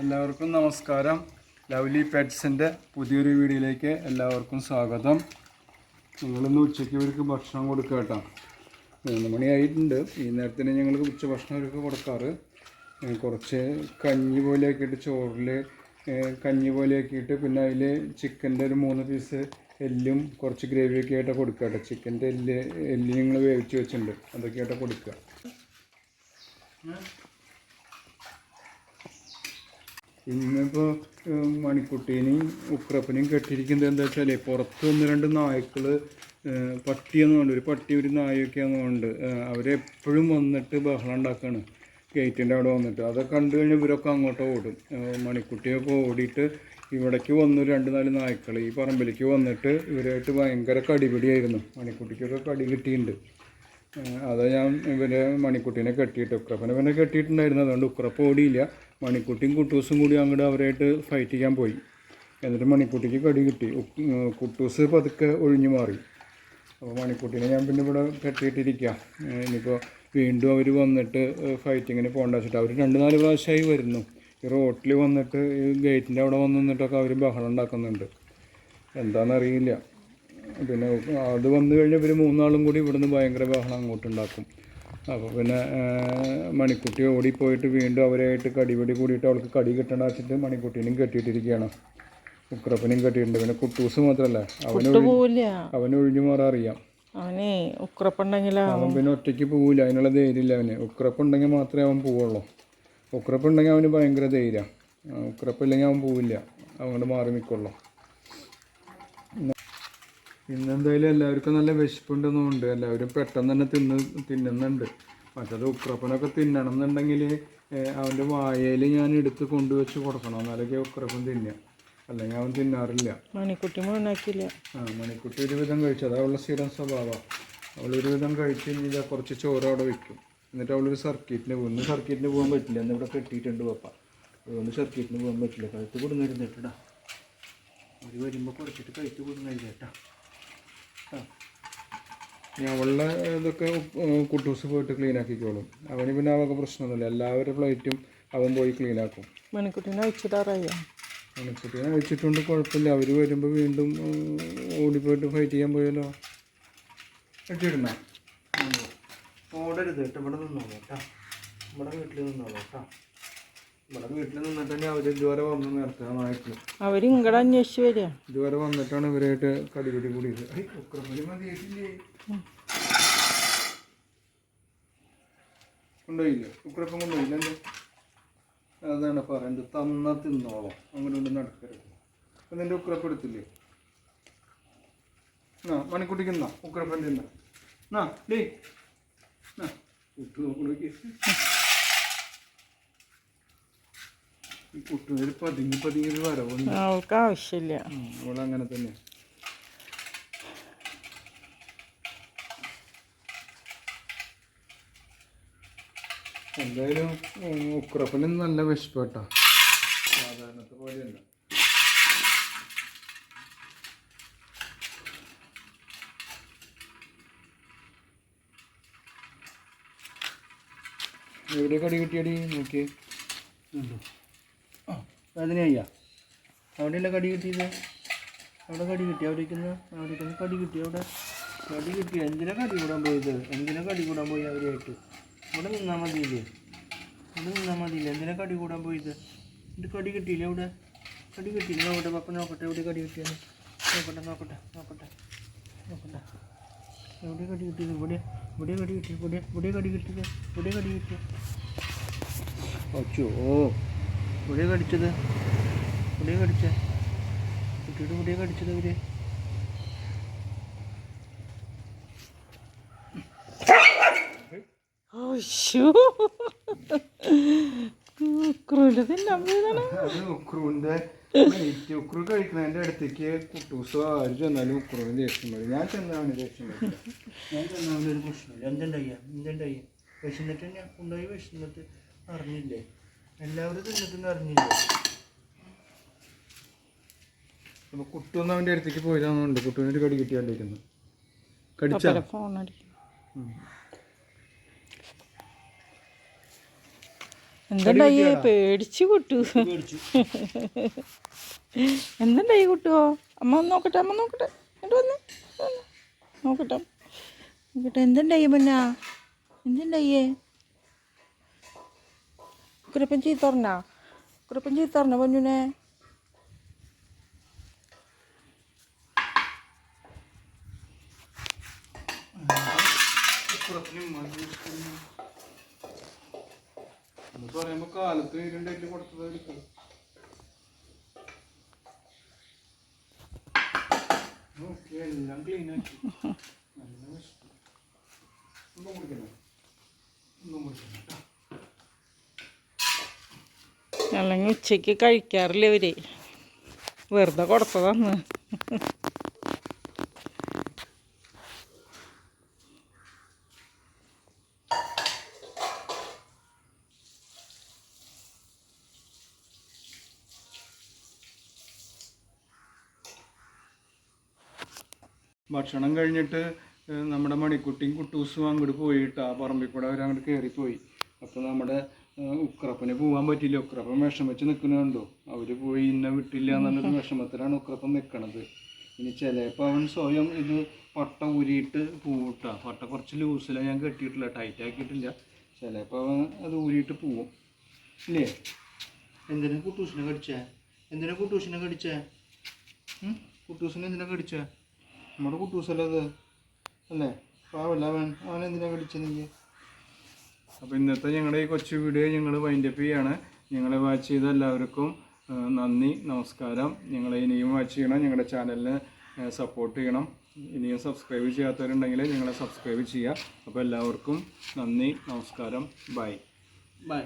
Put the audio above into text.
എല്ലാവർക്കും നമസ്കാരം. ലവ്ലി പെറ്റ്സിന്റെ പുതിയൊരു വീഡിയോയിലേക്ക് എല്ലാവർക്കും സ്വാഗതം. ഞങ്ങളിന്ന് ഉച്ചയ്ക്ക് ഇവർക്ക് ഭക്ഷണം കൊടുക്കുക കേട്ടോ. മൂന്ന് മണിയായിട്ടുണ്ട് ഈ നേരത്തിന് ഞങ്ങൾ ഉച്ച ഭക്ഷണം ഇവർക്ക് കൊടുക്കാറ്. കുറച്ച് കഞ്ഞി പോലെയൊക്കെ ചോറിൽ കഞ്ഞി പോലെയൊക്കെ പിന്നെ അതിൽ ചിക്കന്റെ ഒരു മൂന്ന് പീസ് എല്ലും കുറച്ച് ഗ്രേവിയൊക്കെ ആയിട്ട് കൊടുക്കുക കേട്ടോ. ചിക്കന്റെ എല്ല് എല്ല് ഞങ്ങൾ വേവിച്ച് വെച്ചിട്ടുണ്ട്. അതൊക്കെ ആയിട്ട് കൊടുക്കുക. ഇന്നിപ്പോൾ മണിക്കുട്ടീനെയും ഉക്രപ്പനെയും കെട്ടിയിരിക്കുന്നത് എന്താ വെച്ചാൽ പുറത്ത് ഒന്ന് രണ്ട് നായ്ക്കൾ പട്ടിയെന്നുണ്ട് ഒരു പട്ടി ഒരു നായൊക്കെയെന്നുണ്ട് അവരെപ്പോഴും വന്നിട്ട് ബഹളം ഉണ്ടാക്കുകയാണ് ഗേറ്റിന്റെ അവിടെ വന്നിട്ട്. അതൊക്കെ കണ്ടു കഴിഞ്ഞാൽ ഇവരൊക്കെ അങ്ങോട്ട് ഓടും. മണിക്കുട്ടിയൊക്കെ ഓടിയിട്ട് ഇവിടേക്ക് വന്നു രണ്ട് നാല് നായ്ക്കൾ ഈ പറമ്പിലേക്ക് വന്നിട്ട് ഇവരായിട്ട് ഭയങ്കര കടിപിടിയായിരുന്നു. മണിക്കുട്ടിക്കൊക്കെ കടി കിട്ടിയിട്ടുണ്ട് അതാ ഞാൻ ഇവരെ മണിക്കുട്ടീനെ കെട്ടിയിട്ട് ഉക്രപ്പനെ പിന്നെ കെട്ടിയിട്ടുണ്ടായിരുന്നു. അതുകൊണ്ട് ഉക്രപ്പ് ഓടിയില്ല. മണിക്കുട്ടിയും കുട്ടൂസും കൂടി അങ്ങോട്ട് അവരായിട്ട് ഫൈറ്റ് ചെയ്യാൻ പോയി. എന്നിട്ട് മണിക്കുട്ടിക്ക് കടി കിട്ടി. കുട്ടൂസ് പതുക്കെ ഒഴിഞ്ഞു മാറി. അപ്പോൾ മണിക്കുട്ടീനെ ഞാൻ പിന്നെ ഇവിടെ കെട്ടിയിട്ടിരിക്കുക ഇനിയിപ്പോൾ വീണ്ടും അവർ വന്നിട്ട് ഫൈറ്റിങ്ങിന് പോകേണ്ട വെച്ചിട്ട് അവർ രണ്ട് നാല് പ്രാവശ്യമായി വരുന്നു. ഈ റോട്ടിൽ വന്നിട്ട് ഈ ഗേറ്റിന്റെ അവിടെ വന്ന് നിന്നിട്ടൊക്കെ അവർ ബഹളം ഉണ്ടാക്കുന്നുണ്ട്. എന്താണെന്നറിയില്ല പിന്നെ അത് വന്നു കഴിഞ്ഞാൽ ഇവർ മൂന്നാളും കൂടി ഇവിടുന്ന് ഭയങ്കര ബഹളം അങ്ങോട്ട് ഉണ്ടാക്കും അപ്പോൾ പിന്നെ മണിക്കുട്ടി ഓടിപ്പോയിട്ട് വീണ്ടും അവരായിട്ട് കടിപിടി കൂടിയിട്ട് അവൾക്ക് കടി കിട്ടണ വെച്ചിട്ട് മണിക്കുട്ടീനും കെട്ടിയിട്ടിരിക്കുകയാണ്. ഉക്രപ്പനും കെട്ടിയിട്ടുണ്ട്. പിന്നെ കുട്ടൂസ് മാത്രമല്ല അവന് അവന് ഒഴിഞ്ഞു മാറാൻ അറിയാം. അവനെ ഉക്രപ്പുണ്ടെങ്കിലോ അവൻ പിന്നെ ഒറ്റയ്ക്ക് പോവില്ല അതിനുള്ള ധൈര്യമില്ല അവന്. ഉക്രപ്പുണ്ടെങ്കിൽ മാത്രമേ അവൻ പോവുള്ളൂ. ഉക്രപ്പുണ്ടെങ്കിൽ അവന് ഭയങ്കര ധൈര്യം. ഉക്രപ്പില്ലെങ്കിൽ അവൻ പോവില്ല. അവനോട് മാറി നിൽക്കുള്ളൂ. ഇന്നെന്തായാലും എല്ലാവർക്കും നല്ല വിശപ്പുണ്ടെന്നുണ്ട്. എല്ലാവരും പെട്ടെന്ന് തന്നെ തിന്ന് തിന്നുന്നുണ്ട്. മറ്റത് ഉക്രപ്പനൊക്കെ തിന്നണം എന്നുണ്ടെങ്കിൽ അവന്റെ വായയിൽ ഞാൻ എടുത്ത് കൊണ്ടുവച്ച് കൊടുക്കണം. എന്നാലൊക്കെ ഉക്രപ്പൻ തിന്നുക അല്ലെങ്കിൽ അവൻ തിന്നാറില്ല. മണിക്കുട്ടി മുഴുവനാക്കിയില്ല. ആ മണിക്കുട്ടി ഒരുവിധം കഴിച്ചു. അത് അവളുടെ സ്ഥിരം സ്വഭാവമാണ് അവൾ ഒരുവിധം കഴിച്ച് കഴിഞ്ഞാൽ കുറച്ച് ചോറ് അവിടെ വെക്കും. എന്നിട്ട് അവളൊരു സർക്കിറ്റിന് പോകും. ഇന്ന് സർക്കിറ്റിന് പോകാൻ പറ്റില്ല. എന്ന് ഇവിടെ കെട്ടിയിട്ടുണ്ട് പപ്പ. അതുകൊണ്ട് സർക്കിറ്റിന് പോകാൻ പറ്റില്ല. കഴുത്ത് കൊടുന്നിരുന്നിട്ടാ അവർ വരുമ്പോൾ കുറച്ചിട്ട് കഴുത്ത് കൊടുന്നില്ല കേട്ടാ ഉള്ള ഇതൊക്കെ കുട്ടൂസ് പോയിട്ട് ക്ലീൻ ആക്കിക്കോളും. അവന് പിന്നെ അവൾക്ക് പ്രശ്നമൊന്നുമില്ല. എല്ലാവരുടെ പ്ലേറ്റും അവൻ പോയി ക്ലീൻ ആക്കും. മണിക്കുട്ടീനെ അയച്ചിട്ടാറായോ മണിക്കുട്ടീനെ അയച്ചിട്ടുണ്ട് കുഴപ്പമില്ല. അവർ വരുമ്പോൾ വീണ്ടും ഓടിപ്പോയിട്ട് ഫൈറ്റ് ചെയ്യാൻ പോയല്ലോ. അടിച്ചിടുന്നേ ഓടരുത് കേട്ടോ ഇവിടെ നിന്നോളൂ കേട്ടോ. ഇവിടെ വീട്ടിൽ നിന്നോളൂ കേട്ടോ. ഇവിടെ വീട്ടിൽ നിന്നിട്ട് തന്നെ അവർ ഇതുവരെ വന്ന് നിർത്തുക നായ്ക്കൾ അവരിങ്ങടെ അന്വേഷിച്ച് വരിക. ഇതുവരെ വന്നിട്ടാണ് ഇവരായിട്ട് കടിപിടി കൂടിയത്? കൊണ്ടുപോയില്ലേ? കൊണ്ടുപോയില്ല? അതാണ് പറയുന്നത് തന്ന തിന്നോളാം. അങ്ങനെ കൊണ്ട് നടക്കരുത്. അപ്പം നിന്റെ ഉക്രപ്പ് എടുത്തില്ലേ? ആ മണിക്കുട്ടിക്ക് എന്നാ തിന്നാ. ഡേ ഇട്ട് നോക്കി കുട്ടുകാർ പതുങ്ങി പതുങ്ങി ഒരു വരവുണ്ട് അവൾക്ക് ആവശ്യമില്ല. അവളങ്ങനെ തന്നെ. എന്തായാലും ഉക്രപ്പന് നല്ല വിശപ്പേട്ടാ സാധാരണത്തെ പോലെയല്ല. എവിടെ കടി കിട്ടിയടി? നോക്കിയേ. ഉണ്ടോ? വേദനയ്യ അവിടെയല്ല കടി കിട്ടിയത്? അവിടെ കടി കിട്ടി. അവിടെ ഇരിക്കുന്ന അവിടെ ഇരിക്കുന്ന കടി കിട്ടി. അവിടെ കടി കിട്ടി. എന്തിനാ കടി കൂടാൻ പോയത്? എന്തിനാ കടി കൂടാൻ പോയി അവരായിട്ട്? ഇവിടെ നിന്നാൽ മതിയില്ലേ? ഇവിടെ നിന്നാൽ മതിയില്ലേ? എന്തിനാ കടി കൂടാൻ പോയത്? ഇത് കടി കിട്ടിയില്ലേ അവിടെ? കടി കിട്ടിയില്ല? നോക്കട്ടെ പപ്പ നോക്കട്ടെ എവിടെ കടി കിട്ടിയാണ് നോക്കട്ടെ നോക്കട്ടെ നോക്കട്ടെ നോക്കട്ടെ. എവിടെ കടി കിട്ടിയത്? ഇവിടെ ഇവിടെ കടി കിട്ടി ഇവിടെ ഇവിടെ കടി കിട്ടിയത്? ഇവിടെ കടി കിട്ടിയത്? അച്ചോ. ഇവിടെ കടിച്ചത്? ഇവിടെ കടിച്ച? കുട്ടിയുടെ ഇവിടെ കടിച്ചത് വെയിറ്റ് ഉക്രു കഴിക്കുന്നതിന്റെ അടുത്തേക്ക് കുട്ടൂസോ ആര് ചെന്നാലും ഉക്രൂന് ദേഷ്യം വരും. ഞാൻ ചെന്നാണ് ദേഷ്യം വരും. ഞാൻ ചെന്നാണ് ഒരു പ്രശ്നമില്ല. എന്തുണ്ടായി? എന്തുണ്ടായി? വിശന്നിട്ട് ഞാൻ കൊണ്ടുപോയി വിശന്നിട്ട് അറിഞ്ഞില്ലേ? എല്ലാവരും തിന്നിട്ടും അറിഞ്ഞില്ല? അപ്പൊ കുട്ടൊന്നും അവന്റെ അടുത്തേക്ക് പോയതാണെന്നുണ്ട് ഒരു കടി കിട്ടിയാണ്ടിരിക്കുന്നു കടിച്ചാ? എന്തുണ്ടായി പേടിച്ച് കുട്ടു. എന്തുണ്ടായി കുട്ടുവോ അമ്മ നോക്കട്ടെ അമ്മ നോക്കട്ടെ. എന്നിട്ട് വന്ന്. നോക്കട്ടെ. നോക്കട്ടെ. എന്തുണ്ടായി പിന്നെ? എന്തുണ്ടായേ കുരപ്പൻ ചീത്തറിഞ്ഞാ കുരപ്പൻ ചീത്തറിഞ്ഞ പൊന്നുനെ എന്ന് പറയുമ്പോ കാലത്ത് രണ്ടെല്ല് കൊടുത്തത് എടുക്കണം ഓക്കെ എല്ലാം ക്ലീൻ ആക്കി നല്ല വിശപ്പ്. ഒന്നും കുടിക്കണോ ഒന്നും കുടിക്കണം കേട്ടോ അല്ലെങ്കിൽ ഉച്ചയ്ക്ക് കഴിക്കാറില്ല ഇവർ. വെറുതെ കൊടുത്തതാന്ന് ഭക്ഷണം കഴിഞ്ഞിട്ട് നമ്മുടെ മണിക്കുട്ടിയും കുട്ടൂസും അങ്ങോട്ട് പോയിട്ട് ആ പറമ്പിൽ കൂടെ അവരങ്ങോട്ട് കയറിപ്പോയി അപ്പോൾ നമ്മുടെ ഉക്രപ്പന് പോകാൻ പറ്റില്ല. ഉക്രപ്പൻ വിഷം വെച്ച് നിൽക്കുന്നുണ്ടോ അവർ പോയി ഇന്നെ വിട്ടില്ല എന്നുള്ളൊരു വിഷമത്തിലാണ് ഉക്രപ്പൻ നിൽക്കണത് ഇനി ചിലപ്പോൾ അവൻ സ്വയം ഇത് പട്ട ഊരിയിട്ട് പൂവിട്ട പട്ട കുറച്ച് ലൂസിലാണ് ഞാൻ കെട്ടിയിട്ടില്ല ടൈറ്റ് ആക്കിയിട്ടില്ല. ചിലപ്പോൾ അവൻ അത് ഊരിയിട്ട് പോവും. ഇല്ലേ? എന്തിനാ കുട്ടൂസിനെ കടിച്ചേ? എന്തിനാ കുട്ടൂസിനെ കടിച്ചേ? കുട്ടൂസിനെ എന്തിനാ കടിച്ചേ? നമ്മുടെ കുട്ടൂസല്ലേ അത്? അല്ലേ? പാവല്ല അവൻ? അവൻ എന്തിനാ കടിച്ചത് നീ അപ്പോൾ ഇന്നത്തെ ഞങ്ങളുടെ ഈ കൊച്ചു വീഡിയോ ഞങ്ങൾ വൈൻഡപ്പ് ചെയ്യാണ്. ഞങ്ങളെ വാച്ച് ചെയ്ത എല്ലാവർക്കും നന്ദി നമസ്കാരം. ഞങ്ങളെ ഇനിയും വാച്ച് ചെയ്യണം. ഞങ്ങളുടെ ചാനലിന് സപ്പോർട്ട് ചെയ്യണം. ഇനിയും സബ്സ്ക്രൈബ് ചെയ്യാത്തവരുണ്ടെങ്കിൽ ഞങ്ങളെ സബ്സ്ക്രൈബ് ചെയ്യുക അപ്പോൾ എല്ലാവർക്കും നന്ദി നമസ്കാരം. Bye bye